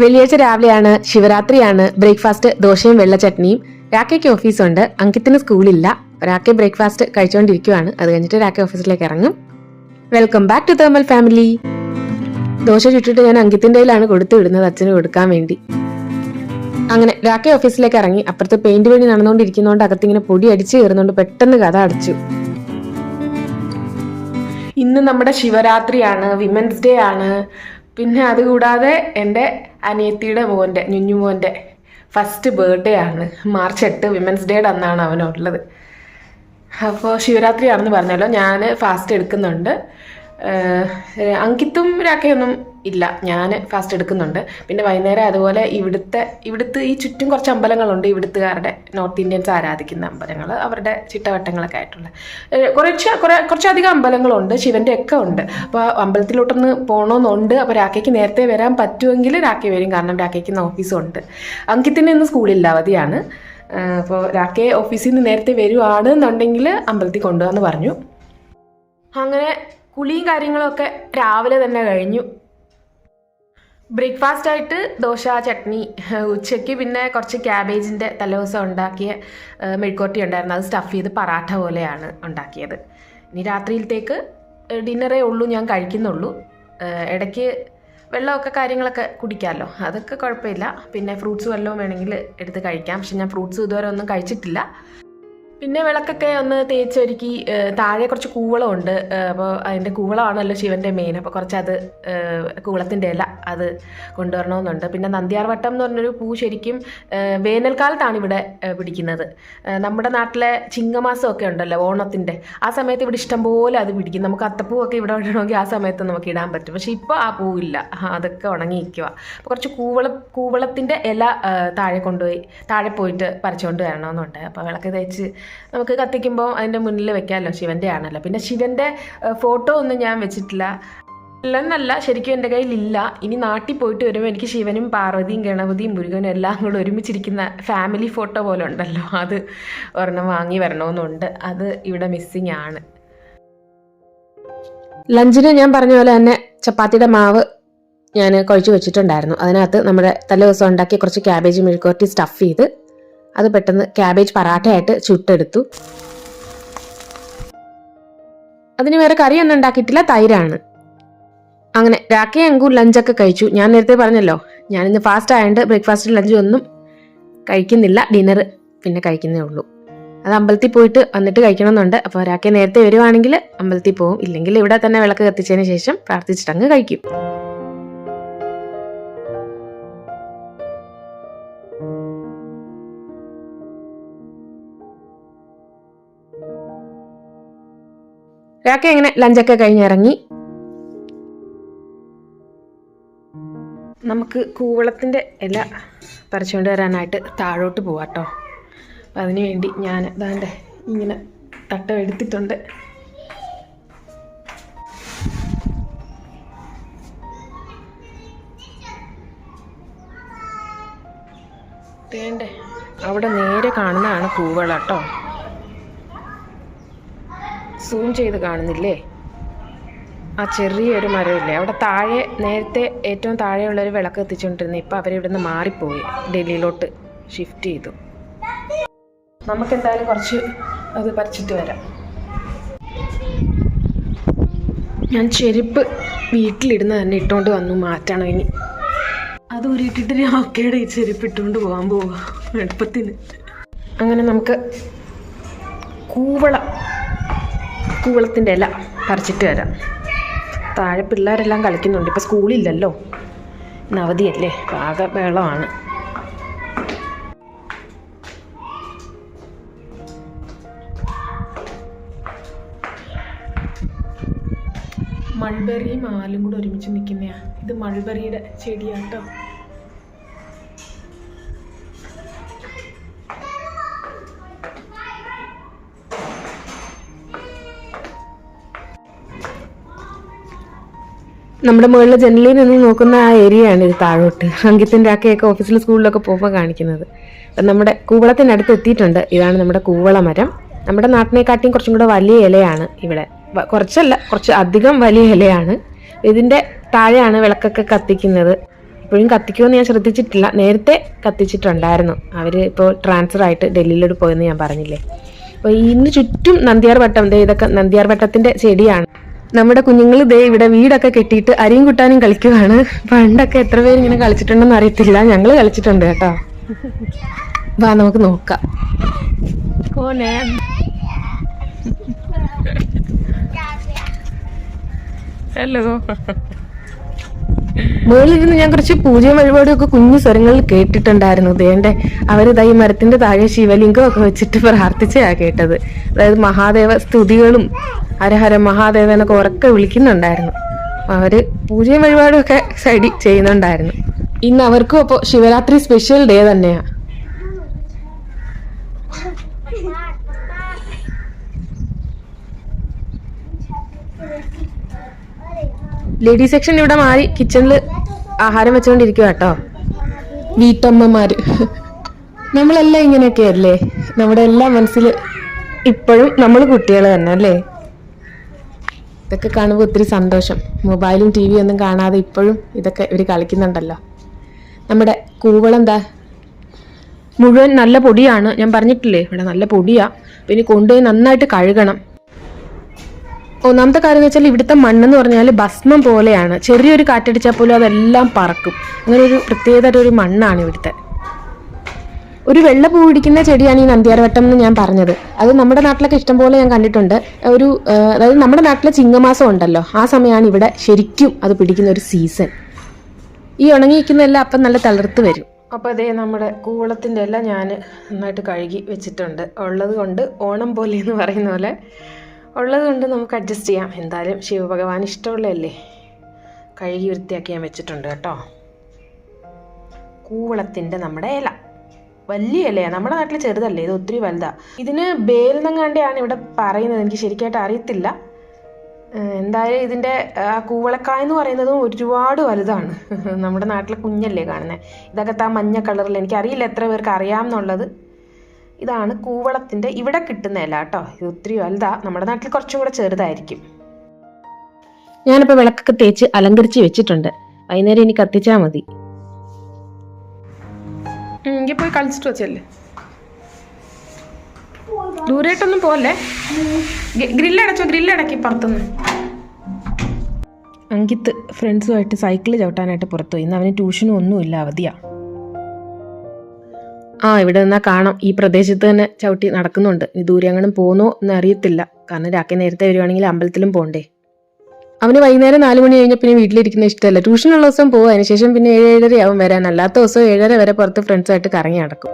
വെള്ളിയാഴ്ച രാവിലെയാണ് ശിവരാത്രിയാണ് ബ്രേക്ക്ഫാസ്റ്റ് ദോശയും വെള്ള ചട്നിയും. രാക്കയ്ക്ക് ഓഫീസുണ്ട് അങ്കിത്തിന് സ്കൂളില്ല. രാക്കെ ബ്രേക്ക്ഫാസ്റ്റ് കഴിച്ചുകൊണ്ടിരിക്കുവാണ് അത് കഴിഞ്ഞിട്ട് രാക്കെ ഓഫീസിലേക്ക് ഇറങ്ങും. Welcome back to thermal family dosa ചുട്ടിട്ട് ഞാൻ അങ്കിത്തിന്റെ കയ്യിലാണ് കൊടുത്തു വിടുന്നത് അച്ഛന് കൊടുക്കാൻ വേണ്ടി. അങ്ങനെ രാക്കെ ഓഫീസിലേക്ക് ഇറങ്ങി. അപ്പുറത്ത് പെയിന്റ് പണി നടന്നുകൊണ്ടിരിക്കുന്നതുകൊണ്ട് അകത്തിങ്ങനെ പൊടി അടിച്ചു കയറുന്നുകൊണ്ട് പെട്ടെന്ന് കഥ അടച്ചു. ഇന്ന് നമ്മുടെ ശിവരാത്രിയാണ് വിമൻസ് ഡേ ആണ്. പിന്നെ അതുകൂടാതെ എന്റെ അനിയത്തിയുടെ മോന്റെ ഞുഞ്ഞു മോന്റെ ഫസ്റ്റ് ബർത്ത്ഡേ ആണ്. മാർച്ച് എട്ട് വിമൻസ് ഡേയുടെ അന്നാണ് അവനുള്ളത്. അപ്പോൾ ശിവരാത്രിയാണെന്ന് പറഞ്ഞല്ലോ ഞാൻ ഫാസ്റ്റ് എടുക്കുന്നുണ്ട്. അങ്കിത്തും രാക്കയൊന്നും ഇല്ല ഞാൻ ഫാസ്റ്റ് എടുക്കുന്നുണ്ട്. പിന്നെ വൈകുന്നേരം അതുപോലെ ഇവിടുത്തെ ഇവിടുത്തെ ഈ ചുറ്റും കുറച്ച് അമ്പലങ്ങളുണ്ട് ഇവിടുത്തുകാരുടെ നോർത്ത് ഇന്ത്യൻസ് ആരാധിക്കുന്ന അമ്പലങ്ങൾ അവരുടെ ചിട്ടവട്ടങ്ങളൊക്കെ ആയിട്ടുള്ള. കുറച്ച് കുറെ കുറച്ചധികം അമ്പലങ്ങളുണ്ട് ശിവന്റെ ഒക്കെ ഉണ്ട്. അപ്പോൾ അമ്പലത്തിലോട്ടൊന്ന് പോകണമെന്നുണ്ട് അപ്പോൾ രാഖയ്ക്ക് നേരത്തെ വരാൻ പറ്റുമെങ്കിൽ രാഖി വരും. കാരണം രാഖയ്ക്ക് ഇന്ന് ഓഫീസും ഉണ്ട്. അങ്കിത്തിന് ഇന്ന് സ്കൂളില്ല അവധിയാണ്. അപ്പോൾ രാഖെ ഓഫീസിൽ നിന്ന് നേരത്തെ വരുവാണ് എന്നുണ്ടെങ്കിൽ അമ്പലത്തിൽ കൊണ്ടുവന്ന് പറഞ്ഞു. അങ്ങനെ കുളിയും കാര്യങ്ങളൊക്കെ രാവിലെ തന്നെ കഴിഞ്ഞു. ബ്രേക്ക്ഫാസ്റ്റ് ആയിട്ട് ദോശ ചട്നി ഉച്ചയ്ക്ക് പിന്നെ കുറച്ച് ക്യാബേജിന്റെ തലേദിവസം ഉണ്ടാക്കിയ മെഴുക്കോട്ടി ഉണ്ടായിരുന്നു. അത് സ്റ്റഫ് ചെയ്ത് പറാട്ട പോലെയാണ് ഉണ്ടാക്കിയത്. ഇനി രാത്രിയിലത്തേക്ക് ഡിന്നറേ ഉള്ളൂ ഞാൻ കഴിക്കുന്നുള്ളൂ. ഇടയ്ക്ക് വെള്ളമൊക്കെ കാര്യങ്ങളൊക്കെ കുടിക്കാമല്ലോ. അതൊക്കെ കുഴപ്പമില്ല. പിന്നെ ഫ്രൂട്ട്സ് വല്ലതും വേണമെങ്കിൽ എടുത്ത് കഴിക്കാം. പക്ഷെ ഞാൻ ഫ്രൂട്ട്സ് ഇതുവരെ ഒന്നും കഴിച്ചിട്ടില്ല. പിന്നെ വിളക്കൊക്കെ ഒന്ന് തേച്ചൊരുക്കി താഴെ കുറച്ച് കൂവളമുണ്ട്. അപ്പോൾ അതിന്റെ കൂവളമാണല്ലോ ശിവന്റെ മെയിൻ അപ്പോൾ കുറച്ച് അത് കൂവളത്തിന്റെ ഇല അത് കൊണ്ടുവരണമെന്നുണ്ട്. പിന്നെ നന്ദിയാർ വട്ടം എന്ന് പറഞ്ഞൊരു പൂ ശരിക്കും വേനൽക്കാലത്താണ് ഇവിടെ പിടിക്കുന്നത്. നമ്മുടെ നാട്ടിലെ ചിങ്ങമാസമൊക്കെ ഉണ്ടല്ലോ ഓണത്തിന്റെ ആ സമയത്ത് ഇവിടെ ഇഷ്ടംപോലെ അത് പിടിക്കും. നമുക്ക് അത്തപ്പൂവൊക്കെ ഇവിടെ ഇടണമെങ്കിൽ ആ സമയത്ത് നമുക്ക് ഇടാൻ പറ്റും. പക്ഷേ ഇപ്പോൾ ആ പൂവില്ല. അതൊക്കെ ഉണങ്ങി നിൽക്കുക അപ്പോൾ കുറച്ച് കൂവള കൂവളത്തിന്റെ ഇല താഴെ കൊണ്ടുപോയി താഴെ പോയിട്ട് പറിച്ചുകൊണ്ട് വരണമെന്നുണ്ട്. അപ്പോൾ വിളക്ക് തേച്ച് നമുക്ക് കത്തിക്കുമ്പോൾ അതിന്റെ മുന്നിൽ വെക്കാമല്ലോ ശിവന്റെ ആണല്ലോ. പിന്നെ ശിവന്റെ ഫോട്ടോ ഒന്നും ഞാൻ വെച്ചിട്ടില്ല. ഇല്ലെന്നല്ല ശരിക്കും എന്റെ കയ്യിലില്ല. ഇനി നാട്ടിൽ പോയിട്ട് വരുമ്പോൾ എനിക്ക് ശിവനും പാർവതിയും ഗണപതിയും മുരുകനും എല്ലാം കൂടെ ഒരുമിച്ചിരിക്കുന്ന ഫാമിലി ഫോട്ടോ പോലെ ഉണ്ടല്ലോ. അത് ഒരെണ്ണം വാങ്ങി വരണമെന്നുണ്ട്. അത് ഇവിടെ മിസ്സിങ് ആണ്. ലഞ്ചിന് ഞാൻ പറഞ്ഞ പോലെ തന്നെ ചപ്പാത്തിയുടെ മാവ് ഞാൻ കുഴച്ച് വെച്ചിട്ടുണ്ടായിരുന്നു. അതിനകത്ത് നമ്മുടെ തലേ ദിവസം ഉണ്ടാക്കിയ കുറച്ച് ക്യാബേജ് മെഴുക്കുവരട്ടി സ്റ്റഫ് ചെയ്ത് അത് പെട്ടെന്ന് ക്യാബേജ് പറാട്ടയായിട്ട് ചുട്ടെടുത്തു. അതിന് വേറെ കറിയൊന്നും ഉണ്ടാക്കിയിട്ടില്ല തൈരാണ്. അങ്ങനെ രാക്കി അങ്കു ലഞ്ചൊക്കെ കഴിച്ചു. ഞാൻ നേരത്തെ പറഞ്ഞല്ലോ ഞാൻ ഇന്ന് ഫാസ്റ്റ് ആയതുകൊണ്ട് ബ്രേക്ക്ഫാസ്റ്റ് ലഞ്ച് ഒന്നും കഴിക്കുന്നില്ല. ഡിന്നർ പിന്നെ കഴിക്കുന്നേ ഉള്ളൂ. അത് അമ്പലത്തിൽ പോയിട്ട് വന്നിട്ട് കഴിക്കണമെന്നുണ്ട്. അപ്പോൾ രാക്കി നേരത്തെ വരുവാണെങ്കിൽ അമ്പലത്തിൽ പോവും. ഇല്ലെങ്കിൽ ഇവിടെ തന്നെ വിളക്ക് കത്തിച്ചതിന് ശേഷം പ്രാർത്ഥിച്ചിട്ട് അങ്ങ് കഴിക്കും. രാക്കെ എങ്ങനെ ലഞ്ചൊക്കെ കഴിഞ്ഞിറങ്ങി? നമുക്ക് കൂവളത്തിന്റെ ഇല പറിച്ചുകൊണ്ട് വരാനായിട്ട് താഴോട്ട് പോവാട്ടോ അപ്പം അതിന് വേണ്ടി ഞാൻ അതാണ്ട് ഇങ്ങനെ തട്ടം എടുത്തിട്ടുണ്ട്. തേണ്ടേ അവിടെ നേരെ കാണുന്നതാണ് കൂവള കേട്ടോ സൂം ചെയ്ത് കാണുന്നില്ലേ? ആ ചെറിയൊരു മരമില്ലേ? അവിടെ താഴെ നേരത്തെ ഏറ്റവും താഴെയുള്ളൊരു വിളക്ക് എത്തിച്ചുകൊണ്ടിരുന്നു ഇപ്പം അവരിവിടുന്ന് മാറിപ്പോയി. ഡൽഹിയിലോട്ട് ഷിഫ്റ്റ് ചെയ്തു. നമുക്കെന്തായാലും കുറച്ച് അത് പറിച്ചിട്ട് വരാം. ഞാൻ ചെരുപ്പ് വീട്ടിലിടുന്ന തന്നെ ഇട്ടുകൊണ്ട് വന്നു. മാറ്റണം ഇനി. അത് ഊരിയിട്ടിട്ട് ഞാൻ ഒക്കെയുടെ ഈ ചെരുപ്പ് ഇട്ടുകൊണ്ട് പോകാൻ പോവുക എളുപ്പത്തിന്. അങ്ങനെ നമുക്ക് കൂവള കൂവളത്തിന്റെ ഇല പറിച്ചിട്ട് വരാം. താഴെ പിള്ളേരെല്ലാം കളിക്കുന്നുണ്ട്. ഇപ്പം സ്കൂളില്ലല്ലോ. ഇന്ന് അവധിയല്ലേ? ആകെ വെള്ളമാണ് മൾബറിയും ആലും കൂടെ ഒരുമിച്ച് നിൽക്കുന്നയാ. ഇത് മൾബറിയുടെ ചെടിയാട്ടോ. നമ്മുടെ മുകളിലെ ജനലിൽ നിന്ന് നോക്കുന്ന ആ ഏരിയ ആണ് ഇത് താഴോട്ട്. അങ്കിത്തിന്റെ അക്കയൊക്കെ ഓഫീസിൽ സ്കൂളിലൊക്കെ പോകുമ്പോൾ കാണിക്കുന്നത്. അപ്പം നമ്മുടെ കൂവളത്തിനടുത്ത് എത്തിയിട്ടുണ്ട്. ഇതാണ് നമ്മുടെ കൂവള മരം നമ്മുടെ നാട്ടിനെക്കാട്ടിയും കുറച്ചും കൂടെ വലിയ ഇലയാണ് ഇവിടെ. കുറച്ചല്ല കുറച്ച് അധികം വലിയ ഇലയാണ്. ഇതിന്റെ താഴെയാണ് വിളക്കൊക്കെ കത്തിക്കുന്നത്. ഇപ്പോഴും കത്തിക്കുമെന്ന് ഞാൻ ശ്രദ്ധിച്ചിട്ടില്ല. നേരത്തെ കത്തിച്ചിട്ടുണ്ടായിരുന്നു. അവർ ഇപ്പോൾ ട്രാൻസ്ഫർ ആയിട്ട് ഡൽഹിയിലോട്ട് പോയെന്ന് ഞാൻ പറഞ്ഞില്ലേ. അപ്പോൾ ഇന്ന് ചുറ്റും നന്ദിയാർ വട്ടം ഇതൊക്കെ നന്ദിയാർ വട്ടത്തിന്റെ ചെടിയാണ്. നമ്മുടെ കുഞ്ഞുങ്ങൾ ദേ ഇവിടെ വീടൊക്കെ കെട്ടിയിട്ട് അരിയും കുട്ടാനും കളിക്കുവാണ്. പണ്ടൊക്കെ എത്ര പേര് ഇങ്ങനെ കളിച്ചിട്ടുണ്ടെന്ന് അറിയത്തില്ല. ഞങ്ങൾ കളിച്ചിട്ടുണ്ട് കേട്ടോ. വാ നമുക്ക് നോക്കാം. കോനെ. ഹലോ മുകളിലിരുന്ന് ഞാൻ കുറച്ച് പൂജയും വഴിപാടും ഒക്കെ കുഞ്ഞു സ്വരങ്ങളിൽ കേട്ടിട്ടുണ്ടായിരുന്നു. ദേണ്ടെ അവരിതാ ഈ മരത്തിന്റെ താഴെ ശിവലിംഗം ഒക്കെ വെച്ചിട്ട് പ്രാർത്ഥിച്ചാ കേട്ടത്. അതായത് മഹാദേവ സ്തുതികളും ഹരഹര മഹാദേവ എന്നൊക്കെ ഉറക്കെ വിളിക്കുന്നുണ്ടായിരുന്നു. അവർ പൂജയും വഴിപാടും ഒക്കെ സൈഡിൽ ചെയ്യുന്നുണ്ടായിരുന്നു. ഇന്ന് അവർക്കും അപ്പോൾ ശിവരാത്രി സ്പെഷ്യൽ ഡേ തന്നെയാ. ലേഡി സെക്ഷൻ ഇവിടെ മാറി കിച്ചണിൽ ആഹാരം വെച്ചുകൊണ്ടിരിക്കുക കേട്ടോ വീട്ടമ്മമാര്. നമ്മളെല്ലാം ഇങ്ങനെയൊക്കെ അല്ലേ നമ്മുടെ എല്ലാ മനസ്സിൽ ഇപ്പോഴും നമ്മൾ കുട്ടികൾ തന്നെ അല്ലേ? ഇതൊക്കെ കാണുമ്പോൾ ഒത്തിരി സന്തോഷം. മൊബൈലും ടി വി ഒന്നും കാണാതെ ഇപ്പോഴും ഇതൊക്കെ ഇവർ കളിക്കുന്നുണ്ടല്ലോ. നമ്മുടെ കൂവളെന്താ മുഴുവൻ നല്ല പൊടിയാണ്. ഞാൻ പറഞ്ഞിട്ടില്ലേ ഇവിടെ നല്ല പൊടിയാണ് പിന്നെ കൊണ്ടുപോയി നന്നായിട്ട് കഴുകണം. ഒന്നാമത്തെ കാര്യം എന്ന് വെച്ചാൽ ഇവിടുത്തെ മണ്ണെന്ന് പറഞ്ഞാൽ ഭസ്മം പോലെയാണ്. ചെറിയൊരു കാറ്റടിച്ചാൽ പോലും അതെല്ലാം പറക്കും. അങ്ങനെ ഒരു പ്രത്യേകതര ഒരു മണ്ണാണ് ഇവിടുത്തെ. ഒരു വെള്ള പൂ പിടിക്കുന്ന ചെടിയാണ് ഈ നന്ദിയാർവട്ടം എന്ന് ഞാൻ പറഞ്ഞത്. അത് നമ്മുടെ നാട്ടിലൊക്കെ ഇഷ്ടംപോലെ ഞാൻ കണ്ടിട്ടുണ്ട്. ഒരു അതായത് നമ്മുടെ നാട്ടിലെ ചിങ്ങമാസം ഉണ്ടല്ലോ. ആ സമയമാണ് ഇവിടെ ശരിക്കും അത് പിടിക്കുന്ന ഒരു സീസൺ. ഈ ഉണങ്ങിയിരിക്കുന്നതെല്ലാം അപ്പം നല്ല തളർത്ത് വരും. അപ്പോൾ അതേ നമ്മുടെ കൂവളത്തിന്റെ എല്ലാം ഞാൻ നന്നായിട്ട് കഴുകി വെച്ചിട്ടുണ്ട്. ഉള്ളത് കൊണ്ട് ഓണം പോലെ എന്ന് പറയുന്ന പോലെ ഉള്ളത് കൊണ്ട് നമുക്ക് അഡ്ജസ്റ്റ് ചെയ്യാം. എന്തായാലും ശിവഭഗവാൻ ഇഷ്ടമുള്ളതല്ലേ? കഴുകി വൃത്തിയാക്കി ഞാൻ വെച്ചിട്ടുണ്ട് കേട്ടോ. കൂവളത്തിന്റെ നമ്മുടെ ഇല. വലിയ ഇലയാണ് നമ്മുടെ നാട്ടിൽ ചെറുതല്ലേ? ഇത് ഒത്തിരി വലുതാ. ഇതിന് ബേൽന്നങ്ങാണ്ടെയാണ് ഇവിടെ പറയുന്നത്. എനിക്ക് ശരിക്കായിട്ട് അറിയത്തില്ല. എന്തായാലും ഇതിന്റെ ആ കൂവളക്കായ എന്ന് പറയുന്നതും ഒരുപാട് വലുതാണ്. നമ്മുടെ നാട്ടിലെ കുഞ്ഞല്ലേ കാണുന്നത് ഇതൊക്കെ താ മഞ്ഞ കളറിൽ. എനിക്കറിയില്ല എത്ര പേർക്ക് അറിയാമെന്നുള്ളത് ഇതാണ് കൂവളത്തിന്റെ ഇവിടെ കിട്ടുന്ന ഇല കേട്ടോ. ഇത് ഒത്തിരി വലുതാ. നമ്മുടെ നാട്ടിൽ കുറച്ചും കൂടെ ചെറുതായിരിക്കും. ഞാനിപ്പോൾ വിളക്കൊക്കെ തേച്ച് അലങ്കരിച്ച് വെച്ചിട്ടുണ്ട്. വൈകുന്നേരം ഇനി കത്തിച്ചാൽ മതി. എങ്കിൽ പോയി കളിച്ചിട്ട് വെച്ചല്ലേ? ദൂരേട്ടൊന്നും പോലെ ഗ്രില്ലടച്ചോ ഗ്രില്ലടക്കി പുറത്തുനിന്ന് അങ്കിത്ത് ഫ്രണ്ട്സുമായിട്ട് സൈക്കിൾ ചവിട്ടാനായിട്ട് പുറത്തു ഇന്ന് അവന് ട്യൂഷനും ഒന്നുമില്ല അവധിയാ. ആ ഇവിടെ നിന്നാ കാണാം. ഈ പ്രദേശത്ത് തന്നെ ചവിട്ടി നടക്കുന്നുണ്ട്. ഇനി ദൂരെ അങ്ങനെ എന്ന് അറിയത്തില്ല. കാരണം രാക്കി നേരത്തെ വരുവാണെങ്കിൽ അമ്പലത്തിലും പോണ്ടേ. അവന് വൈകുന്നേരം നാല് മണി കഴിഞ്ഞാൽ പിന്നെ വീട്ടിലിരിക്കുന്ന ഇഷ്ടമല്ല. ട്യൂഷനുള്ള ദിവസം പോകും അതിനുശേഷം പിന്നെ ഏഴ് ആവും വരാൻ. അല്ലാത്ത ദിവസം ഏഴര വരെ പുറത്ത് ഫ്രണ്ട്സായിട്ട് കറങ്ങി നടക്കും.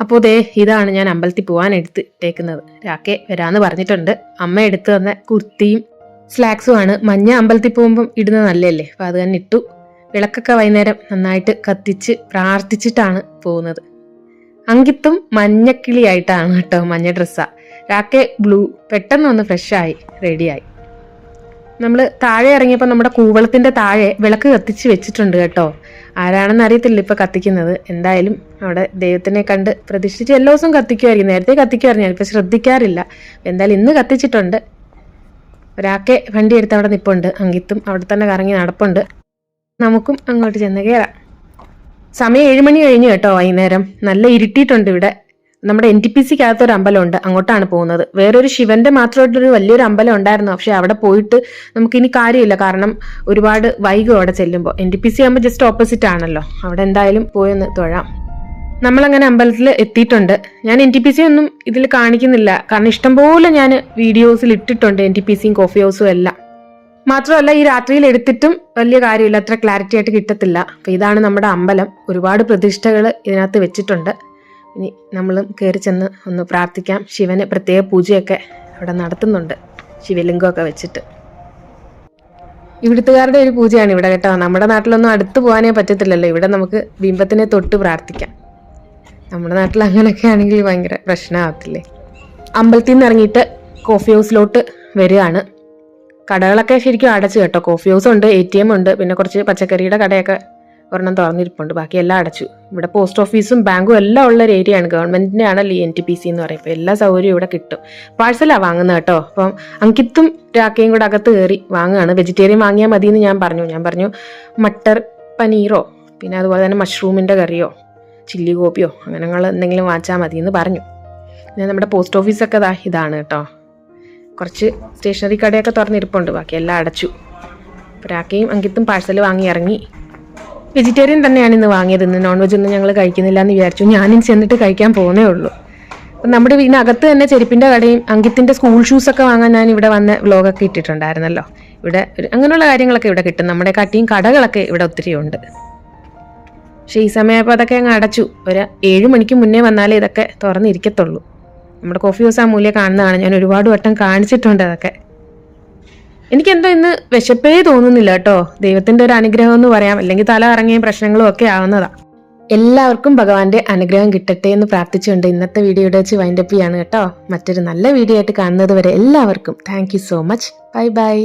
അപ്പോൾ ദേ ഇതാണ് ഞാൻ അമ്പലത്തിൽ പോകാൻ എടുത്തിട്ടേക്കുന്നത് രാക്കെ വരാമെന്ന് പറഞ്ഞിട്ടുണ്ട്. അമ്മ എടുത്തു തന്ന കുർത്തിയും സ്ലാക്സും ആണ്. മഞ്ഞ അമ്പലത്തിൽ പോകുമ്പം ഇടുന്നത് നല്ലതല്ലേ? അപ്പോൾ അത് തന്നെ ഇട്ടു. വിളക്കൊക്കെ വൈകുന്നേരം നന്നായിട്ട് കത്തിച്ച് പ്രാർത്ഥിച്ചിട്ടാണ് പോകുന്നത്. അങ്കിത്തും മഞ്ഞക്കിളിയായിട്ടാണ് കേട്ടോ മഞ്ഞ ഡ്രസ്സാ. രാക്കെ ബ്ലൂ പെട്ടെന്ന് ഒന്ന് ഫ്രഷായി റെഡിയായി നമ്മൾ താഴെ ഇറങ്ങിയപ്പോൾ നമ്മുടെ കൂവളത്തിന്റെ താഴെ വിളക്ക് കത്തിച്ച് വെച്ചിട്ടുണ്ട് കേട്ടോ. ആരാണെന്ന് അറിയത്തില്ല ഇപ്പോൾ കത്തിക്കുന്നത്. എന്തായാലും അവിടെ ദൈവത്തിനെ കണ്ട് പ്രതീക്ഷിച്ച് എല്ലാ ദിവസവും കത്തിക്കുമായിരിക്കും. നേരത്തെ കത്തിക്കുമായിരുന്നു ഞാനിപ്പോൾ ശ്രദ്ധിക്കാറില്ല. എന്തായാലും ഇന്ന് കത്തിച്ചിട്ടുണ്ട്. ഒരാക്കെ വണ്ടി എടുത്ത് അവിടെ നിപ്പുണ്ട്. അങ്കിത്തും അവിടെ തന്നെ കറങ്ങി നടപ്പുണ്ട്. നമുക്കും അങ്ങോട്ട് ചെന്ന് കയറാം സമയം ഏഴ് മണി കഴിഞ്ഞു കേട്ടോ വൈകുന്നേരം. നല്ല ഇരുട്ടിയിട്ടുണ്ട് ഇവിടെ. നമ്മുടെ എൻ ടി പി സിക്കകത്ത് ഒരു അമ്പലമുണ്ട്. അങ്ങോട്ടാണ് പോകുന്നത്. വേറൊരു ശിവന്റെ മാത്രമായിട്ടൊരു വലിയൊരു അമ്പലം ഉണ്ടായിരുന്നു. പക്ഷെ അവിടെ പോയിട്ട് നമുക്കിനി കാര്യമില്ല. കാരണം ഒരുപാട് വൈകും അവിടെ ചെല്ലുമ്പോൾ. എൻ ടി പി സി ആകുമ്പോൾ ജസ്റ്റ് ഓപ്പോസിറ്റ് ആണല്ലോ. അവിടെ എന്തായാലും പോയൊന്ന് തൊഴാം. നമ്മളങ്ങനെ അമ്പലത്തിൽ എത്തിയിട്ടുണ്ട്. ഞാൻ എൻ ടി പി സി ഒന്നും ഇതിൽ കാണിക്കുന്നില്ല. കാരണം ഇഷ്ടംപോലെ ഞാൻ വീഡിയോസിൽ ഇട്ടിട്ടുണ്ട് എൻ ടി പി സിയും കോഫി ഹൗസും എല്ലാം. മാത്രമല്ല ഈ രാത്രിയിൽ എടുത്തിട്ടും വലിയ കാര്യമില്ല. അത്ര ക്ലാരിറ്റി ആയിട്ട് കിട്ടത്തില്ല. അപ്പൊ ഇതാണ് നമ്മുടെ അമ്പലം. ഒരുപാട് പ്രതിഷ്ഠകൾ ഇതിനകത്ത് വെച്ചിട്ടുണ്ട്. ഇനി നമ്മളും കയറി ചെന്ന് ഒന്ന് പ്രാർത്ഥിക്കാം. ശിവന് പ്രത്യേക പൂജയൊക്കെ അവിടെ നടത്തുന്നുണ്ട്. ശിവലിംഗമൊക്കെ വെച്ചിട്ട്. ഇവിടുത്തുകാരുടെ ഒരു പൂജയാണ് ഇവിടെ കേട്ടോ. നമ്മുടെ നാട്ടിലൊന്നും അടുത്ത് പോകാനേ പറ്റത്തില്ലല്ലോ. ഇവിടെ നമുക്ക് ബിംബത്തിനെ തൊട്ട് പ്രാർത്ഥിക്കാം. നമ്മുടെ നാട്ടിൽ അങ്ങനെയൊക്കെ ആണെങ്കിൽ ഭയങ്കര പ്രശ്നമാകത്തില്ലേ അമ്പലത്തിൽ നിന്ന് ഇറങ്ങിയിട്ട് കോഫി ഹൗസിലോട്ട് വരികയാണ്. കടകളൊക്കെ ശരിക്കും അടച്ചു കേട്ടോ. കോഫി ഹൗസ് ഉണ്ട് എ ടി എം ഉണ്ട് പിന്നെ കുറച്ച് പച്ചക്കറിയുടെ കടയൊക്കെ ഒരെണ്ണം തുറന്നിരിപ്പുണ്ട്. ബാക്കി എല്ലാം അടച്ചു. ഇവിടെ പോസ്റ്റ് ഓഫീസും ബാങ്കും എല്ലാം ഉള്ള ഒരു ഏരിയ ആണ്. ഗവൺമെന്റിന്റെ ആണല്ലോ ഈ എൻ ടി പി സി എന്ന് പറയുമ്പോൾ എല്ലാ സൗകര്യവും ഇവിടെ കിട്ടും. പാഴ്സലാണ് വാങ്ങുന്നത് കേട്ടോ. അപ്പം അങ്കിത്തും രാക്കയും കൂടെ അകത്ത് കയറി വാങ്ങുകയാണ്. വെജിറ്റേറിയൻ വാങ്ങിയാൽ മതി എന്ന് ഞാൻ പറഞ്ഞു. ഞാൻ പറഞ്ഞു മട്ടർ പനീറോ പിന്നെ അതുപോലെ തന്നെ മഷ്റൂമിന്റെ കറിയോ ചില്ലി ഗോപിയോ അങ്ങനെ നിങ്ങൾ എന്തെങ്കിലും വാങ്ങിച്ചാൽ മതി എന്ന് പറഞ്ഞു. പിന്നെ നമ്മുടെ പോസ്റ്റ് ഓഫീസൊക്കെ ഇതാണ് കേട്ടോ. കുറച്ച് സ്റ്റേഷനറി കടയൊക്കെ തുറന്നിരിപ്പുണ്ട്. ബാക്കി എല്ലാം അടച്ചു. രാക്കയും അങ്കിത്തും പാഴ്സൽ വാങ്ങി ഇറങ്ങി. വെജിറ്റേറിയൻ തന്നെയാണ് ഇന്ന് വാങ്ങിയത്. ഇന്ന് നോൺ വെജ് ഒന്നും ഞങ്ങൾ കഴിക്കുന്നില്ല എന്ന് വിചാരിച്ചു. ഞാനും ചെന്നിട്ട് കഴിക്കാൻ പോകുന്നേ ഉള്ളൂ. അപ്പം നമ്മുടെ വീടിനകത്ത് തന്നെ ചെരുപ്പിന്റെ കടയും അങ്കിത്തിന്റെ സ്കൂൾ ഷൂസൊക്കെ വാങ്ങാൻ ഞാൻ ഇവിടെ വന്ന വ്ലോഗൊക്കെ ഇട്ടിട്ടുണ്ടായിരുന്നല്ലോ. ഇവിടെ അങ്ങനെയുള്ള കാര്യങ്ങളൊക്കെ ഇവിടെ കിട്ടും. നമ്മുടെ കട്ടിയും കടകളൊക്കെ ഇവിടെ ഒത്തിരി ഉണ്ട്. പക്ഷേ ഈ സമയമായപ്പോൾ അതൊക്കെ അങ്ങ് അടച്ചു. ഒരു ഏഴ് മണിക്ക് മുന്നേ വന്നാലേ ഇതൊക്കെ തുറന്നിരിക്കത്തുള്ളൂ. നമ്മുടെ കോഫി ഹൗസ് മൂല്യം കാണുന്നതാണ്. ഞാൻ ഒരുപാട് വട്ടം കാണിച്ചിട്ടുണ്ട് അതൊക്കെ. എനിക്കെന്തോ ഇന്ന് വിശപ്പേ തോന്നുന്നില്ല കേട്ടോ. ദൈവത്തിന്റെ ഒരു അനുഗ്രഹം എന്ന് പറയാം. അല്ലെങ്കിൽ തല ഇറങ്ങിയ പ്രശ്നങ്ങളും ഒക്കെ ആവുന്നതാ. എല്ലാവർക്കും ഭഗവാന്റെ അനുഗ്രഹം കിട്ടട്ടെ എന്ന് പ്രാർത്ഥിച്ചുകൊണ്ട് ഇന്നത്തെ വീഡിയോ ഇവിടെ വെച്ച് വൈൻഡപ്പ് ചെയ്യാണ് കേട്ടോ. മറ്റൊരു നല്ല വീഡിയോ ആയിട്ട് കാണുന്നത് വരെ എല്ലാവർക്കും thank so much bye bye